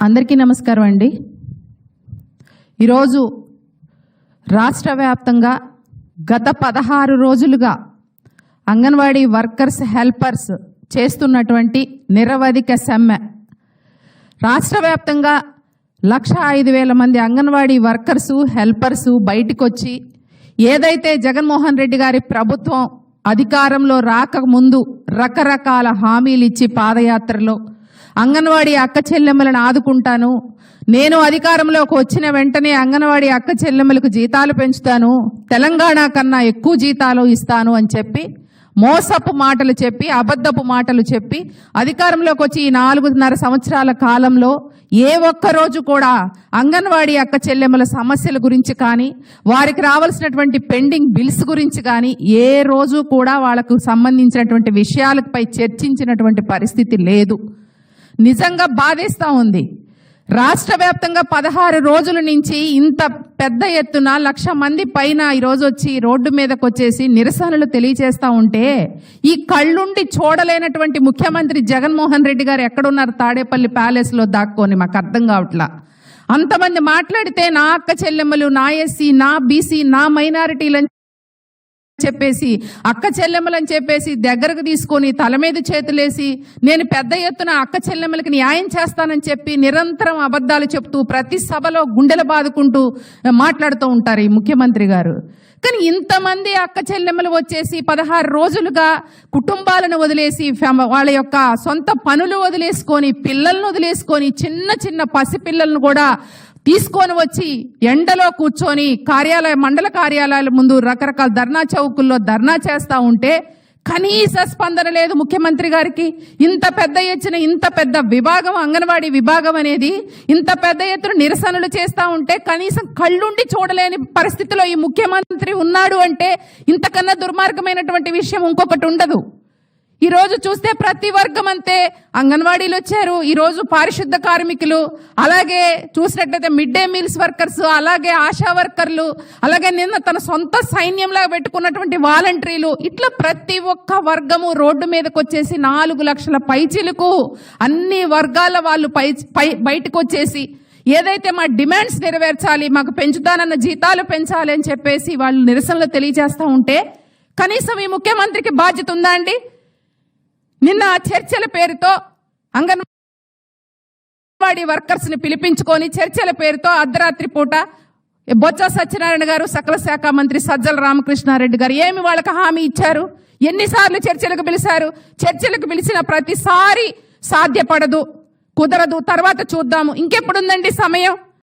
అందరికీ నమస్కారం అండి. ఈరోజు రాష్ట్ర వ్యాప్తంగా గత పదహారు రోజులుగా అంగన్వాడీ వర్కర్స్ హెల్పర్స్ చేస్తున్నటువంటి నిరవధిక సమ్మె. రాష్ట్ర వ్యాప్తంగా లక్ష ఐదు వేల మంది అంగన్వాడీ వర్కర్సు హెల్పర్సు బయటకొచ్చి ఏదైతే జగన్మోహన్ రెడ్డి గారి ప్రభుత్వం అధికారంలో రాకముందు రకరకాల హామీలు ఇచ్చి పాదయాత్రలో అంగన్వాడీ అక్క చెల్లెమ్మలను ఆదుకుంటాను. నేను అధికారంలోకి వచ్చిన వెంటనే అంగన్వాడీ అక్క చెల్లెమ్మలకు జీతాలు పెంచుతాను. తెలంగాణ కన్నా ఎక్కువ జీతాలు ఇస్తాను అని చెప్పి మోసపు మాటలు చెప్పి అబద్ధపు మాటలు చెప్పి అధికారంలోకి వచ్చి ఈ నాలుగున్నర సంవత్సరాల కాలంలో ఏ ఒక్క రోజు కూడా అంగన్వాడీ అక్క చెల్లెమ్మల సమస్యల గురించి కానీ వారికి రావాల్సినటువంటి పెండింగ్ బిల్స్ గురించి కానీ ఏ రోజు కూడా వాళ్ళకు సంబంధించినటువంటి విషయాలపై చర్చించినటువంటి పరిస్థితి లేదు. నిజంగా బాధిస్తూ ఉంది. రాష్ట్ర వ్యాప్తంగా పదహారు రోజుల నుంచి ఇంత పెద్ద ఎత్తున లక్ష మంది పైన ఈరోజు వచ్చి రోడ్డు మీదకి వచ్చేసి నిరసనలు తెలియచేస్తూ ఉంటే ఈ కళ్ళుండి చూడలేనటువంటి ముఖ్యమంత్రి జగన్మోహన్ రెడ్డి గారు ఎక్కడున్నారు తాడేపల్లి ప్యాలెస్లో దాక్కొని? మాకు అర్థం కావట్లా. అంతమంది మాట్లాడితే నా అక్క చెల్లెమ్మలు నా ఎస్సీ నా బీసీ నా మైనారిటీలని చెప్పేసి అక్క చెల్లెమ్మలని చెప్పేసి దగ్గరకు తీసుకొని తల మీద చేతులేసి నేను పెద్ద ఎత్తున అక్క చెల్లెమ్మలకి న్యాయం చేస్తానని చెప్పి నిరంతరం అబద్ధాలు చెప్తూ ప్రతి సభలో గుండెలు బాదుకుంటూ మాట్లాడుతూ ఉంటారు ఈ ముఖ్యమంత్రి గారు. కానీ ఇంతమంది అక్క చెల్లెమ్మలు వచ్చేసి పదహారు రోజులుగా కుటుంబాలను వదిలేసి వాళ్ళ యొక్క సొంత పనులు వదిలేసుకొని పిల్లలను వదిలేసుకొని చిన్న చిన్న పసిపిల్లలను కూడా తీసుకొని వచ్చి ఎండలో కూర్చొని కార్యాలయ మండల కార్యాలయాల ముందు రకరకాల ధర్నా చౌకుల్లో ధర్నా చేస్తూ ఉంటే కనీస స్పందన లేదు ముఖ్యమంత్రి గారికి. ఇంత పెద్ద ఎత్తున ఇంత పెద్ద విభాగం అంగన్వాడీ విభాగం అనేది ఇంత పెద్ద ఎత్తున నిరసనలు చేస్తూ ఉంటే కనీసం కళ్ళుండి చూడలేని పరిస్థితిలో ఈ ముఖ్యమంత్రి ఉన్నాడు అంటే ఇంతకన్నా దుర్మార్గమైనటువంటి విషయం ఇంకొకటి ఉండదు. ఈరోజు చూస్తే ప్రతి వర్గం అంతే. అంగన్వాడీలు వచ్చారు. ఈరోజు పారిశుద్ధ కార్మికులు అలాగే చూసినట్లయితే మిడ్ డే మీల్స్ వర్కర్స్ అలాగే ఆశా వర్కర్లు అలాగే నిన్న తన సొంత సైన్యంలాగా పెట్టుకున్నటువంటి వాలంటీర్లు. ఇట్లా ప్రతి ఒక్క వర్గము రోడ్డు మీదకి వచ్చేసి నాలుగు లక్షల పైచీలకు అన్ని వర్గాల వాళ్ళు పై పై బయటకు వచ్చేసి ఏదైతే మా డిమాండ్స్ నెరవేర్చాలి మాకు పెంచుతానన్న జీతాలు పెంచాలి అని చెప్పేసి వాళ్ళు నిరసనలు తెలియజేస్తూ ఉంటే కనీసం ఈ ముఖ్యమంత్రికి బాధ్యత ఉందా అండి? నిన్న చర్చల పేరుతో అంగన్వాడీ వర్కర్స్ని పిలిపించుకొని చర్చల పేరుతో అర్ధరాత్రి పూట బొత్స సత్యనారాయణ గారు సకల శాఖ మంత్రి సజ్జల రామకృష్ణారెడ్డి గారు ఏమి వాళ్ళకి హామీ ఇచ్చారు? ఎన్నిసార్లు చర్చలకు పిలిచారు? చర్చలకు పిలిచిన ప్రతిసారి సాధ్యపడదు కుదరదు. తర్వాత చూద్దాము. ఇంకెప్పుడుందండి సమయం?